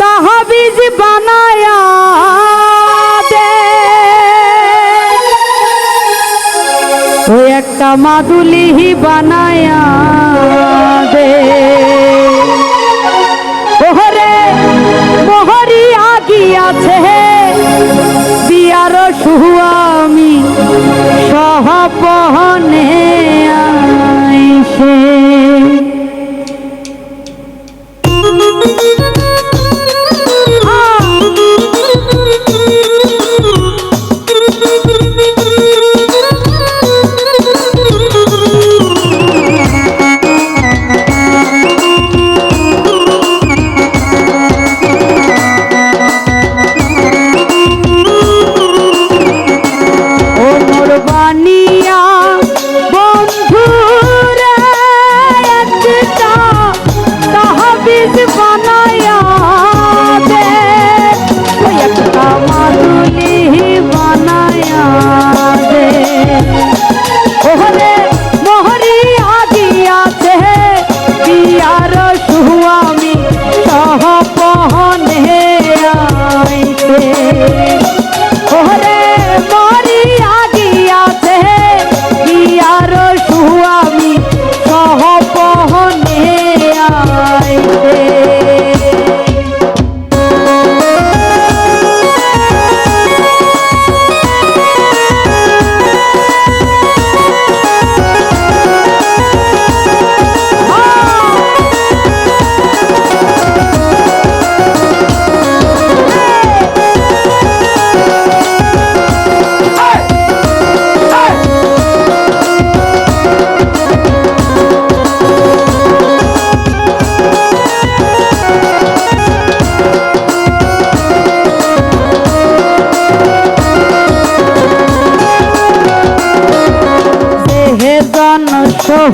तहबीज बनाया दे। तो एक मादुली ही बनाया दे। is one.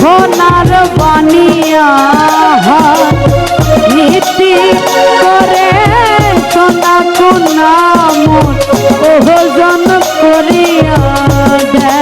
সোনার বানিয়া নীতি করে সোনা কুনা মন ওজন করিয়া দেয়।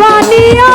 Vania.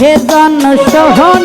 হে জন সোহনার